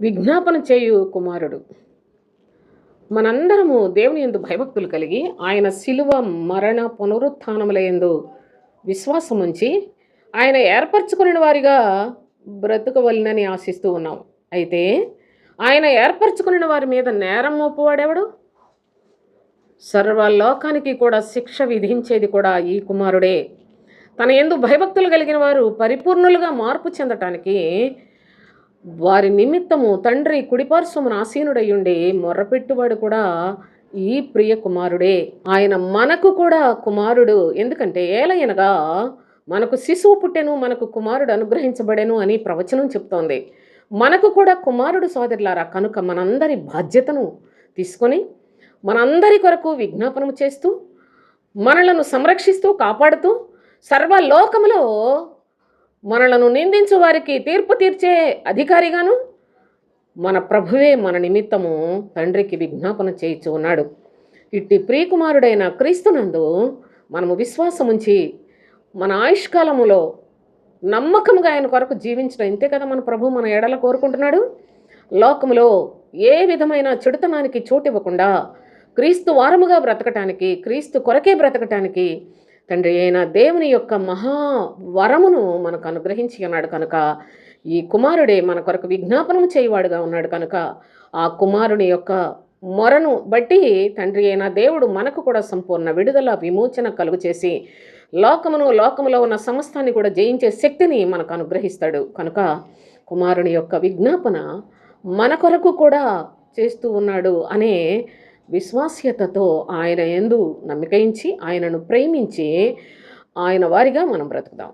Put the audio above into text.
విజ్ఞాపన చేయు కుమారుడు. మనందరము దేవుని ఎందు భయభక్తులు కలిగి ఆయన శిలువ మరణ పునరుత్నముల ఎందు విశ్వాసం ఉంచి ఆయన ఏర్పరచుకుని వారిగా బ్రతకవలనని ఆశిస్తూ ఉన్నాం అయితే ఆయన ఏర్పరచుకుని వారి మీద నేరం మోపువాడెవడు? సర్వలోకానికి కూడా శిక్ష విధించేది కూడా ఈ కుమారుడే. తన ఎందు భయభక్తులు కలిగిన వారు పరిపూర్ణులుగా మార్పు చెందటానికి వారి నిమిత్తము తండ్రి కుడిపార్శ్వమున ఆసీనుడయ్యుండే మొర్రపెట్టువాడు కూడా ఈ ప్రియ కుమారుడే. ఆయన మనకు కూడా కుమారుడు. ఎందుకంటే ఏలయనగా మనకు శిశువు పుట్టెను మనకు కుమారుడు అనుగ్రహించబడెను అని ప్రవచనం చెప్తోంది. మనకు కూడా కుమారుడు సోదరులారా కనుక మనందరి బాధ్యతను తీసుకొని మనందరి కొరకు విజ్ఞాపనము చేస్తూ మనలను సంరక్షిస్తూ కాపాడుతూ సర్వలోకములో మనలను నిందించు వారికి తీర్పు తీర్చే అధికారిగాను మన ప్రభువే మన నిమిత్తము తండ్రికి విజ్ఞాపన చేయించు ఉన్నాడు. ఇట్టి ప్రియకుమారుడైన క్రీస్తునందు మనము విశ్వాసముంచి మన ఆయుష్కాలములో నమ్మకంగా ఆయన కొరకు జీవించడం ఇంతే కదా మన ప్రభు మన ఎడల కోరుకుంటున్నాడు. లోకములో ఏ విధమైన చెడుతనానికి చోటు ఇవ్వకుండా క్రీస్తు వారముగా బ్రతకటానికి క్రీస్తు కొరకే బ్రతకటానికి తండ్రి అయిన దేవుని యొక్క మహా వరమును మనకు అనుగ్రహించి ఉన్నాడు కనుక ఈ కుమారుడే మన కొరకు విజ్ఞాపనము చేయవాడుగా ఉన్నాడు కనుక ఆ కుమారుని యొక్క మొరను బట్టి తండ్రి అయిన దేవుడు మనకు కూడా సంపూర్ణ విడుదల విమోచన కలుగు చేసి లోకమును లోకములో ఉన్న సమస్తాన్ని కూడా జయించే శక్తిని మనకు అనుగ్రహిస్తాడు. కనుక కుమారుని యొక్క విజ్ఞాపన మన కొరకు కూడా చేస్తూ ఉన్నాడు అనే విశ్వాస్యతతో ఆయన ఎందు నమ్మకించి ఆయనను ప్రేమించి ఆయన వారిగా మనం బ్రతుకుదాం.